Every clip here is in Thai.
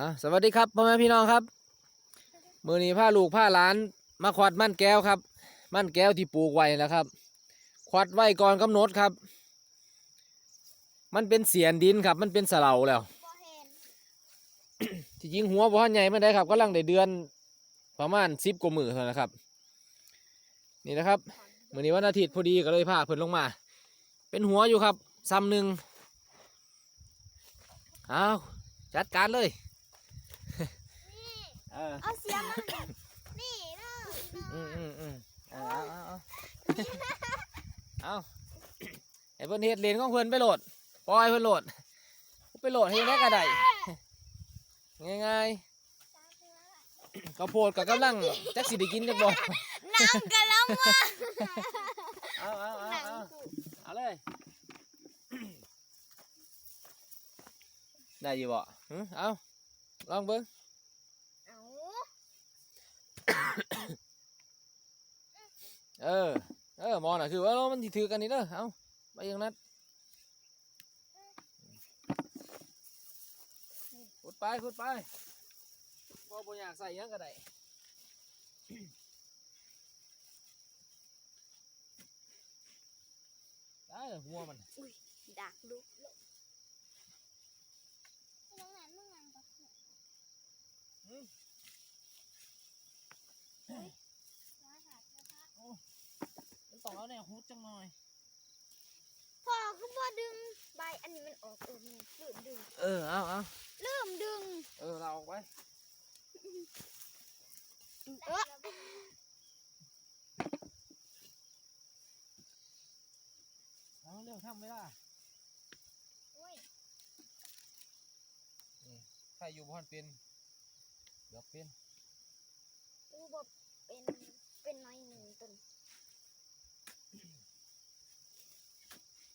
อะสวัสดีครับพ่อแม่พี่น้องครับ มือนี้ผ้าลูกผ้าหลาน มาขวัดมั่นแก้วครับ มั่นแก้วที่ปลูกไว้นะครับ ขวัดไว้ก่อนกำหนดครับ มันเป็นเสียนดินครับ มันเป็นสะเหลาแล้วบ่เห็นที่จริงหัวบ่ทันใหญ่ไม่ได้ครับกำลังได้เดือนประมาณสิบกว่ามือเท่านั้นนะครับ นี่นะครับมือนี้วันอาทิตย์พอดีก็เลยพาเพิ่นลงมา เป็นหัวอยู่ครับซ้ำหนึ่งเอาจัดการเลยเออเอาเสียงมันนี่เนาะอืมอืมอืมเอาเอาเอาเอาเอาไอ้เพิ่นเฮ็ดเลนของเพิ่นไปโหลดปล่อยเพิ่นโหลดไปโหลดให้แน่กระไดง่ายๆข้าวโพดกับกำลังจักสิได้กินจักบ่น้ำกะละมังเอาเอาเอาหนังเอากูเอาเลยได้อยู่บ่หึเอาลองเบิ่งเอา เออ เออมอน่ะคือว่ามันถือกันนี่เด้อเอาไปย่างนั้นขุดไปขุดไปบ่บ่อยากใส่ยังก็ได้ได้หัวมันดักลุกเลยน้องนั้นมึงงานกับเพื่อน อืม ร้อยขาดนะคะ มันต้องเอาแนวฮุด จังหน่อย พ่อก็บ่ดึงใบอันนี้มันออกเออมันลืมดึง เออ เอาเอาลืมดึง เออ เราออกไปเออเอาเร็วทำไม่ได้อุ้ยใครอยู่บ้านเป็นเดี๋ยวเป็นกูบ่เป็น เป็นน้อยหนึ่งต้น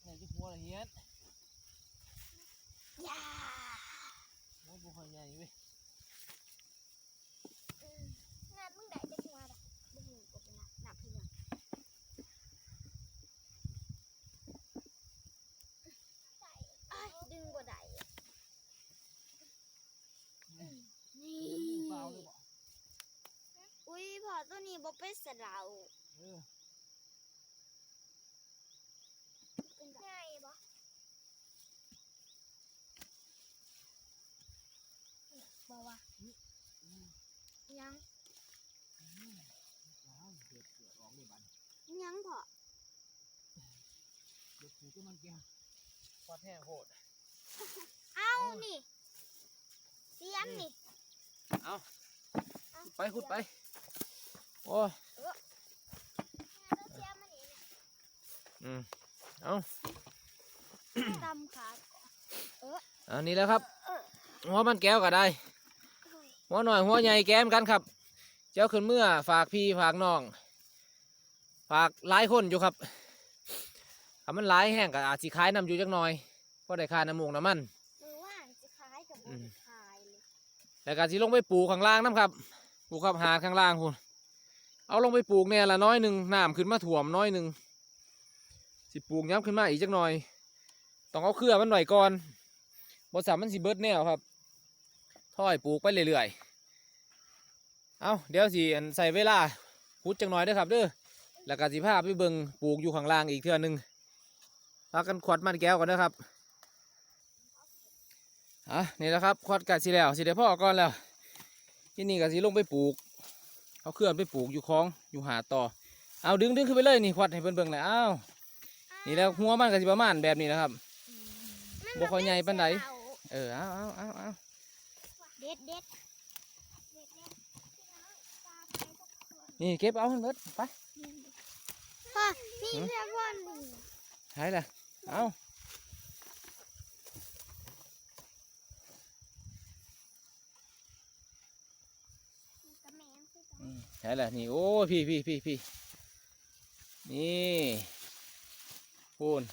ไหนจะหัวละเฮียนยาหัวบุคคลใหญ่เว้ยอืมงานมึงได้จะหัวดอกบ่หูก็เป็นนักนับเพื่อนอ้ายดึงบ่ได้อะนี่เปล่าเลยบ่อุ้ยพอตัวนี้บ่เป็นสะเหลาเออ เป็นง่ายบ่บ่ว่า ยังว้าวเดือดเดือดร้องเลยบันยังพอเดือดถูกก็มันแก่ควัดแห้งโหด เอานี่เสียมนี่ เอาเอาไปขุดไป โอ้ยเอาเสียมมานี่เนี่ยอืม เอาตำขาก่อนอันนี้แหล้วครับเออหัวมันแก้วก็ได้เฮ้ย หัวหน่อยหัวใหญ่แก้มกันครับ เจ้าขึ้นเมื่อฝากพี่ฝากน้อง ฝากหลายคนอยู่ครับถ้ามันหลายแห้งก็อาจสิขายนำอยู่จักหน่อยเพราะได้ค่าน้ำมูกน้ำมันมือว่างจะคล้ายกับอืบ่มได้คล้ายเลยแล้วก็สิลงไปปลูกข้างล่างน้ำครับปลูกครับหาดข้างล่างคุณเอาลงไปปลูกเนี่ยละน้อยหนึ่งน้ำขึ้นมาถ่วมน้อยหนึ่งสิปลูกย้ำขึ้นมาอีกจักหน่อย ต้องเอาเครือมันหน่อยก่อนบสามมันสิเบิดแนวครับถ้อยปลูกไปเรื่อยๆ เอาเดี๋ยวสิอันใส่เวลาพุดจังหน่อยเด้อครับเด้อแล้วก็สิพาไปเบิ่งปลูกอยู่ข้างล่างอีกเทื่อหนึงพากันขวดมันแก้วก่อนนะครับอะนี่แหละครับขวดกัดสิแล้วสิเดี๋ยวพ่อก่อนแล้ว ที่นี่ก็สิลงไปปลูกเอาเคลื่อนไปปลูกอยู่คลองอยู่หาต่อ เอาดึงดึงขึ้นไปเลยนี่ขวดให้เพิ่นเบิ่งเลยอ้าวนี่แล้วหัวมันก็สิประมาณแบบนี้นะครับบ่ค่อยใหญ่ปานใดเออเอาเอาเอาเอาเด็ดเด็ดเด็ดเด็ด นี่เก็บเอาให้หมดไปพ่อนี่เรียกว่าหนึ่งใช่ละเอากระแมงคือกันอืมใช่ละนี่โอ้พี่พี่พี่พี่นี่พูน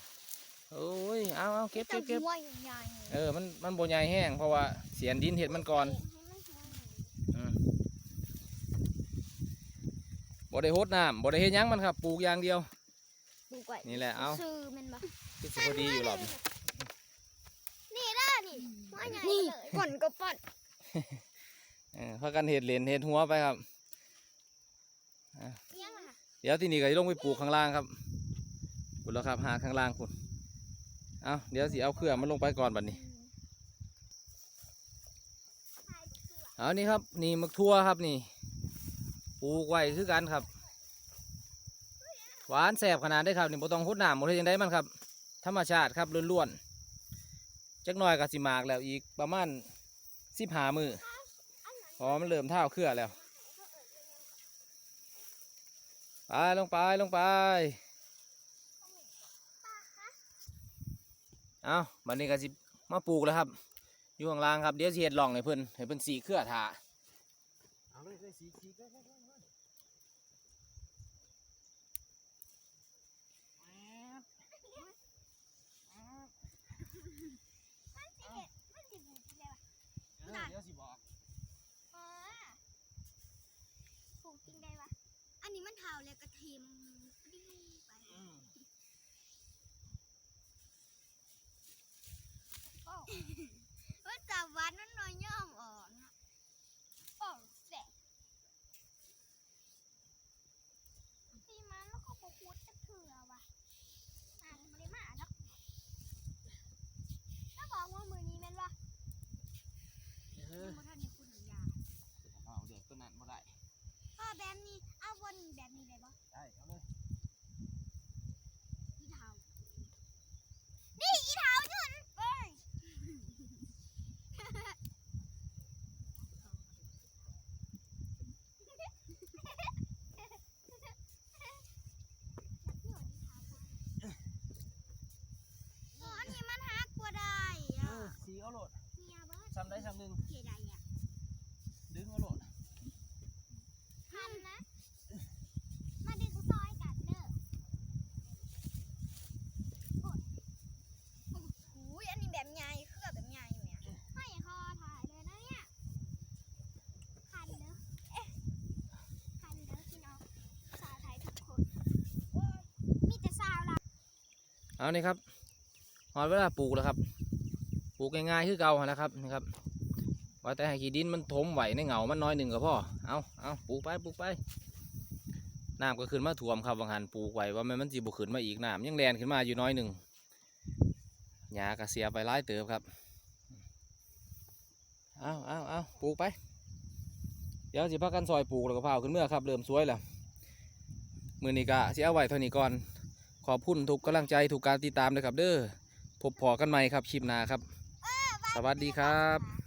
โอ้ยเอาเอาเก็บเก็บเก็บแต่หัวใหญ่เออมันมันโบใหญ่แห้งเพราะว่าเสียนดินเห็ดมันก่อน อืม บ่ได้โหดน้ำบ่ได้เฮ็ดหยังมันครับปลูกอย่างเดียวดูไว้นี่แหละเอาชื่อมันบ่คือสิพอดีอยู่หรอบนี่ได้นี่หัวใหญ่เลยป่นก็ป่นเออพากันเห็ดเหรียญเห็ดหัวไปครับยังอะเดี๋ยวที่นี่ก็จะลงไปปลูกข้างล่างครับคุณแล้วครับหาข้างล่างคุณเอาเดี๋ยวสิเอาเครื่องมันลงไปก่อนบัดนี้เอานี่ครับนี่มักทั่วครับนี่ ปลูกไว้คือกันครับ หวานแสบขนาดได้ครับนี่บ่ต้องหุดน้ำบ่ได้ยังได้มันครับ ธรรมชาติครับล้วนๆจักหน่อยก็สิมากแล้วอีกประมาณสิบหามือเพอมันเริ่มเท่าเครือแล้วไปลงไปลงไปเอาบัดนี้ก็สิมาปลูกแล้วครับ อยู่ข้างล่างครับเดี๋ยวเสิเฮ็ดลองให้เพิ่นให้เพิ่นสีเครือถาเอาเลยเลยสีสีก็ได้ได้ได้แอบแอบ มันสิบูดไปแล้ว เออเดี๋ยวสิบอกอ๋อปลูกจริงได้วะอันนี้มันเท่าแล้วก็ทิมดิ้งไปโอ้ว่าจับวัดมันน้อยย่อมอ่อนอะโอ้แสบตีมันแล้วก็ปคุดจะเถื่อวะอ่านไม่ได้มาเนาะถ้าบอกว่ามือนี้แม่นวะ เออ บ่ทันได้คุณยา เอาเด็กตัวนั้นบ่ได้ พ่อแบบนี้เอาวนแบบนี้ได้บ่ ได้เอาเลย อีเทานี่อีเทาหยุดเอ้ยอ๋ออันนี้มันหักบ่ได้ เอ อะ อสี เอาโหลดเมียเบิดซ้ำได้ซ้ำหนึ่งเกได้อะดึงเอาโหลดทันนะมาดึงซอยกันเด้อโอ้ยโอ้โหอันนี้แบบใหญ่เครือแบบใหญ่อยู่เนี่ยให้คอถ่ายเลยนะเนี่ยคันเด้อเอ๊ะคันเด้อพี่น้องสาวไทยทุกคนโอ้ยมีแต่สาวละเอานี่ครับหอดเวลาปลูกแล้วครับป ลูกง่ายๆคือเก่านแหล้วครับนี่ครับ ว่าแต่ให้ขี้ดินมันถมไหวในเหงามันน้อยหนึ่งก็พอเอาเอาปลูกไปปลูกไปน้ำก็ขึ้นมาท่วมครับบางหันปลูกไว้ว่ามันมันจีบุขึ้นมาอีกน้ำยังแลนขึ้นมาอยู่น้อยหนึ่งหญ้าก็เสียไปหลายเติบครับเอาเอาเอาปลูกไป เดี๋ยวสิพักกันซอยปลูกแล้วก็เผาขึ้นเมื่อครับเริ่มสวยแล้วมือนี้ก็สิเอาไว้เท่านี้ก่อนขอบคุณทุกกำลังใจทุกการติดตามเลยครับ เด้อพบพอกันใหม่ครับคลิปหน้าครับ สวัสดีครับ